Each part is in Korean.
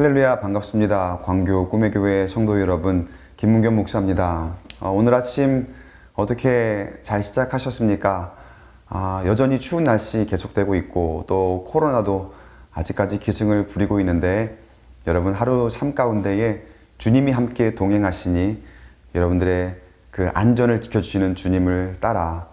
할렐루야 반갑습니다. 광교 꿈의 교회 성도 여러분 김문겸 목사입니다. 어, 오늘 아침 어떻게 잘 시작하셨습니까? 아, 여전히 추운 날씨 계속되고 있고 또 코로나도 아직까지 기승을 부리고 있는데 여러분 하루 삶 가운데에 주님이 함께 동행하시니 여러분들의 그 안전을 지켜주시는 주님을 따라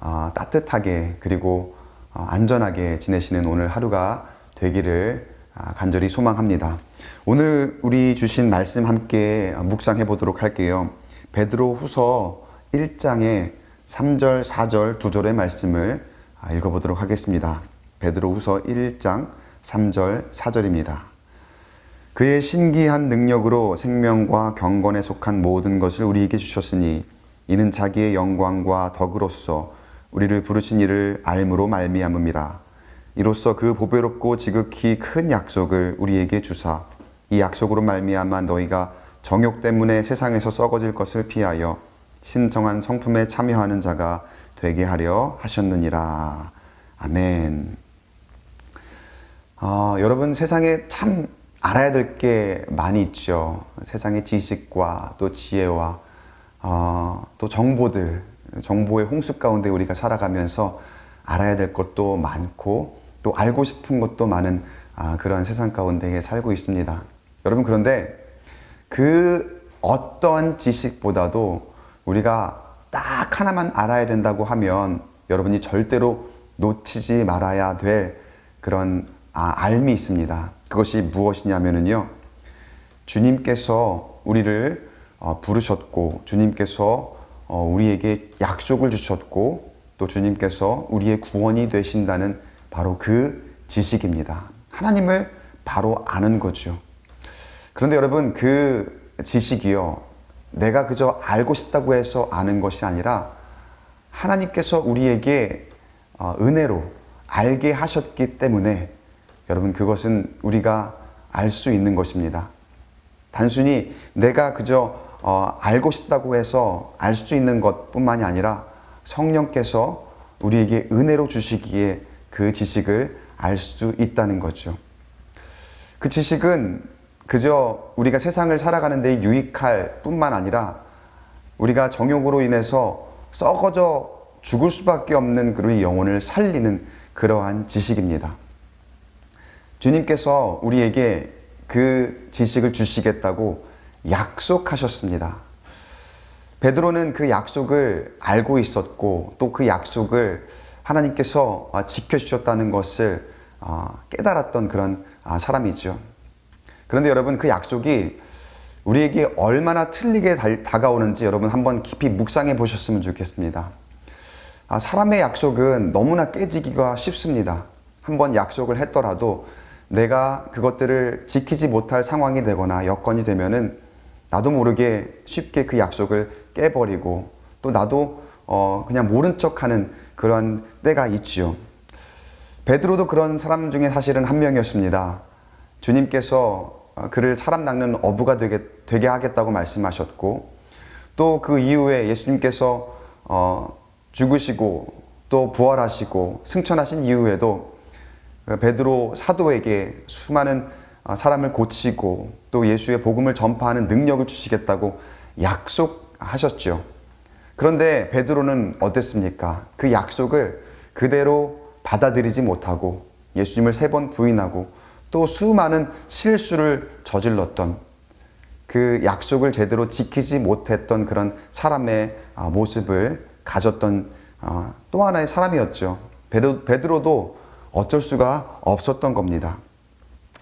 아, 따뜻하게 그리고 어, 안전하게 지내시는 오늘 하루가 되기를 아, 간절히 소망합니다. 오늘 우리 주신 말씀 함께 묵상해 보도록 할게요. 베드로 후서 1장의 3절, 4절, 2절의 말씀을 아, 읽어 보도록 하겠습니다. 베드로 후서 1장 3절, 4절입니다. 그의 신기한 능력으로 생명과 경건에 속한 모든 것을 우리에게 주셨으니 이는 자기의 영광과 덕으로서 우리를 부르신 이를 알므로 말미암음이라. 이로써 그 보배롭고 지극히 큰 약속을 우리에게 주사 이 약속으로 말미암아 너희가 정욕 때문에 세상에서 썩어질 것을 피하여 신성한 성품에 참여하는 자가 되게 하려 하셨느니라. 아멘. 어, 여러분 세상에 참 알아야 될 게 많이 있죠. 세상의 지식과 또 지혜와 어, 또 정보들, 정보의 홍수 가운데 우리가 살아가면서 알아야 될 것도 많고 또 알고 싶은 것도 많은 아, 그런 세상 가운데에 살고 있습니다. 여러분 그런데 그 어떠한 지식보다도 우리가 딱 하나만 알아야 된다고 하면 여러분이 절대로 놓치지 말아야 될 그런 아, 알미 있습니다. 그것이 무엇이냐면요. 주님께서 우리를 어, 부르셨고, 주님께서 어, 우리에게 약속을 주셨고, 또 주님께서 우리의 구원이 되신다는 바로 그 지식입니다. 하나님을 바로 아는 거죠. 그런데 여러분, 그 지식이요. 내가 그저 알고 싶다고 해서 아는 것이 아니라 하나님께서 우리에게 어, 은혜로 알게 하셨기 때문에 여러분 그것은 우리가 알 수 있는 것입니다. 단순히 내가 그저 어, 알고 싶다고 해서 알 수 있는 것뿐만이 아니라 성령께서 우리에게 은혜로 주시기에 그 지식을 알 수 있다는 거죠. 그 지식은 그저 우리가 세상을 살아가는 데 유익할 뿐만 아니라 우리가 정욕으로 인해서 썩어져 죽을 수밖에 없는 그의 영혼을 살리는 그러한 지식입니다. 주님께서 우리에게 그 지식을 주시겠다고 약속하셨습니다. 베드로는 그 약속을 알고 있었고 또 그 약속을 하나님께서 지켜주셨다는 것을 어, 깨달았던 그런 아, 사람이죠. 그런데 여러분 그 약속이 우리에게 얼마나 틀리게 다가오는지 여러분 한번 깊이 묵상해 보셨으면 좋겠습니다. 아, 사람의 약속은 너무나 깨지기가 쉽습니다. 한번 약속을 했더라도 내가 그것들을 지키지 못할 상황이 되거나 여건이 되면은 나도 모르게 쉽게 그 약속을 깨버리고 또 나도 어 그냥 모른 척하는 그런 때가 있지요. 베드로도 그런 사람 중에 사실은 한 명이었습니다. 주님께서 그를 사람 낚는 어부가 되게, 되게 하겠다고 말씀하셨고 또 그 이후에 예수님께서 어 죽으시고 또 부활하시고 승천하신 이후에도 베드로 사도에게 수많은 사람을 고치고 또 예수의 복음을 전파하는 능력을 주시겠다고 약속하셨죠. 그런데 베드로는 어땠습니까? 그 약속을 그대로 받아들이지 못하고 예수님을 세 번 부인하고 또 수많은 실수를 저질렀던 그 약속을 제대로 지키지 못했던 그런 사람의 모습을 가졌던 또 하나의 사람이었죠. 베드로도 어쩔 수가 없었던 겁니다.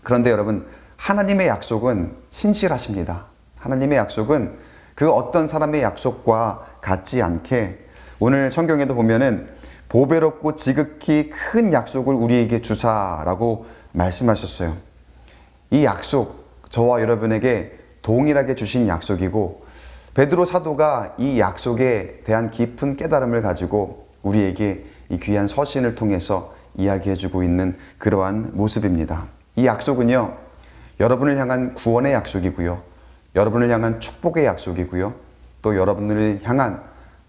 그런데 여러분, 하나님의 약속은 신실하십니다. 하나님의 약속은 그 어떤 사람의 약속과 같지 않게 오늘 성경에도 보면은 보배롭고 지극히 큰 약속을 우리에게 주사라고 말씀하셨어요. 이 약속, 저와 여러분에게 동일하게 주신 약속이고, 베드로 사도가 이 약속에 대한 깊은 깨달음을 가지고 우리에게 이 귀한 서신을 통해서 이야기해주고 있는 그러한 모습입니다. 이 약속은요, 여러분을 향한 구원의 약속이고요, 여러분을 향한 축복의 약속이고요, 또 여러분을 향한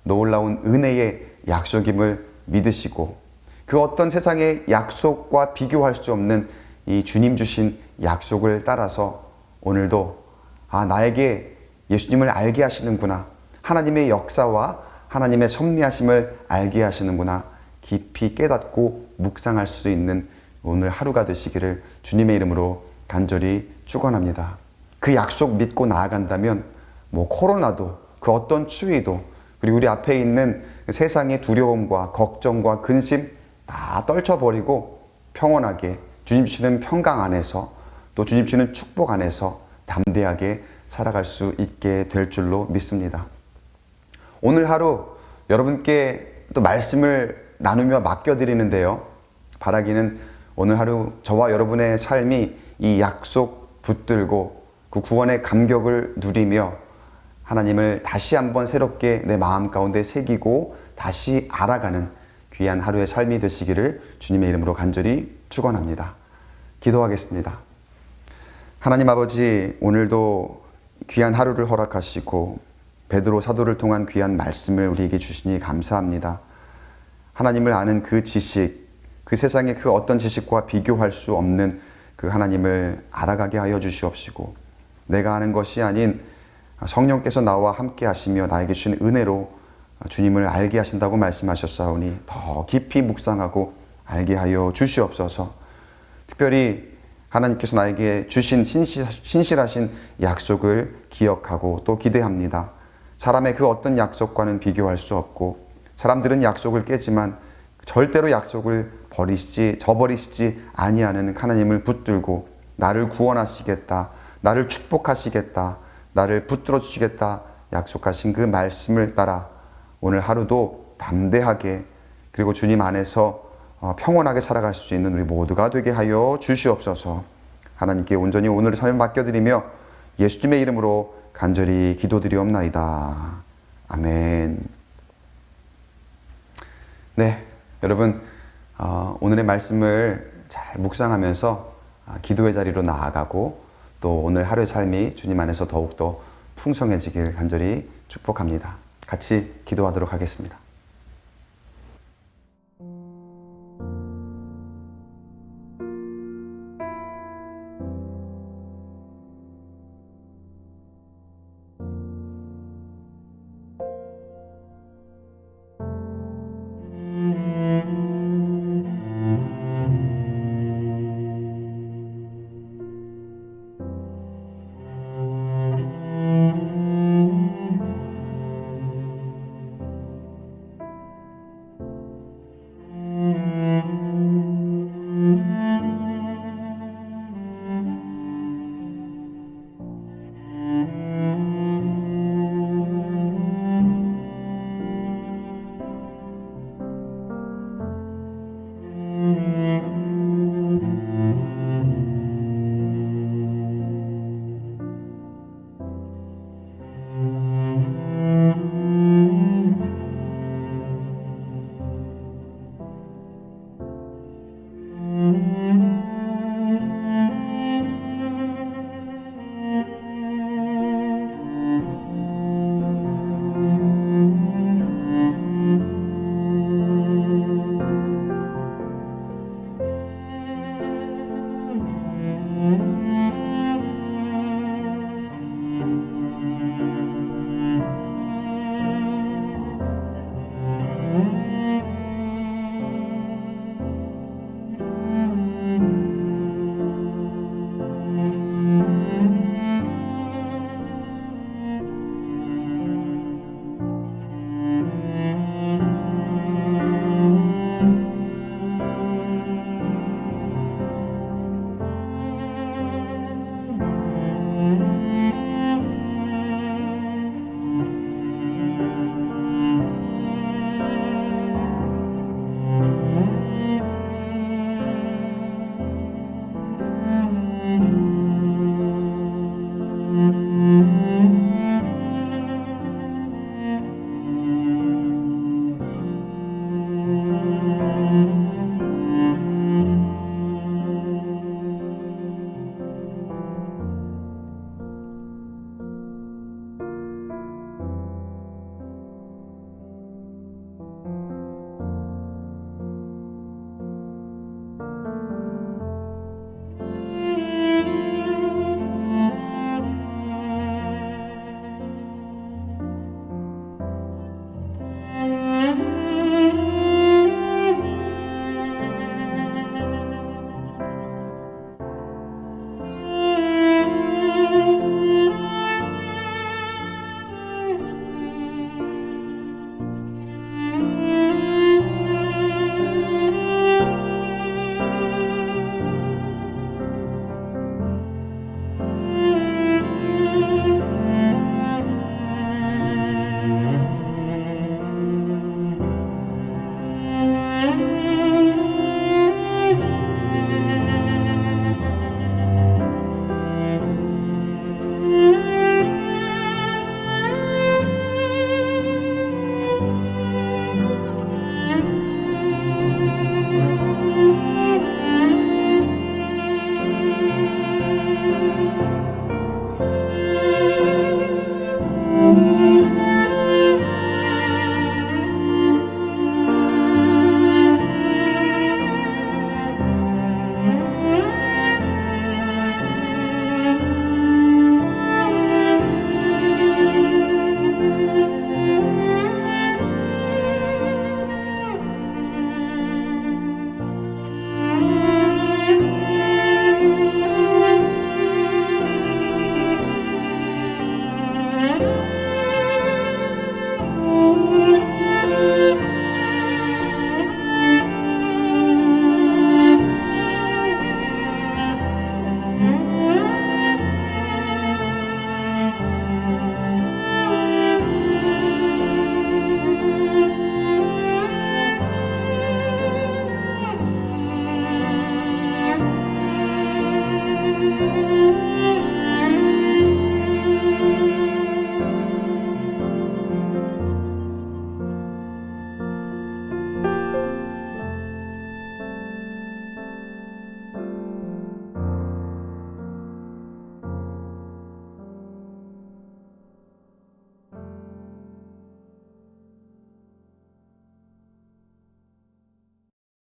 놀라운 은혜의 약속임을 믿으시고, 그 어떤 세상의 약속과 비교할 수 없는 이 주님 주신 약속을 따라서 오늘도 아, 나에게 예수님을 알게 하시는구나. 하나님의 역사와 하나님의 섭리하심을 알게 하시는구나. 깊이 깨닫고 묵상할 수 있는 오늘 하루가 되시기를 주님의 이름으로 간절히 축원합니다. 그 약속 믿고 나아간다면 뭐 코로나도 그 어떤 추위도 그리고 우리 앞에 있는 세상의 두려움과 걱정과 근심 다 떨쳐버리고 평온하게 주님 주시는 평강 안에서 또 주님 주시는 축복 안에서 담대하게 살아갈 수 있게 될 줄로 믿습니다. 오늘 하루 여러분께 또 말씀을 나누며 맡겨드리는데요. 바라기는 오늘 하루 저와 여러분의 삶이 이 약속 붙들고 그 구원의 감격을 누리며 하나님을 다시 한번 새롭게 내 마음 가운데 새기고 다시 알아가는 귀한 하루의 삶이 되시기를 주님의 이름으로 간절히 축원합니다. 기도하겠습니다. 하나님 아버지 오늘도 귀한 하루를 허락하시고 베드로 사도를 통한 귀한 말씀을 우리에게 주시니 감사합니다. 하나님을 아는 그 지식, 그 세상의 그 어떤 지식과 비교할 수 없는 그 하나님을 알아가게 하여 주시옵시고 내가 아는 것이 아닌 성령께서 나와 함께 하시며 나에게 주신 은혜로 주님을 알게 하신다고 말씀하셨사오니 더 깊이 묵상하고 알게 하여 주시옵소서. 특별히 하나님께서 나에게 주신 신실, 신실 하신 약속을 기억하고 또 기대합니다. 사람의 그 어떤 약속과는 비교할 수 없고 사람들은 약속을 깨지만 절대로 약속을 버리시지 저버리시지 아니하는 하나님을 붙들고 나를 구원하시겠다. 나를 축복하시겠다. 나를 붙들어 주시겠다. 약속하신 그 말씀을 따라 오늘 하루도 담대하게 그리고 주님 안에서 어, 평온하게 살아갈 수 있는 우리 모두가 되게 하여 주시옵소서. 하나님께 온전히 오늘의 삶을 맡겨드리며 예수님의 이름으로 간절히 기도드리옵나이다. 아멘. 네, 여러분 어, 오늘의 말씀을 잘 묵상하면서 아, 기도의 자리로 나아가고 또 오늘 하루의 삶이 주님 안에서 더욱더 풍성해지길 간절히 축복합니다. 같이 기도하도록 하겠습니다.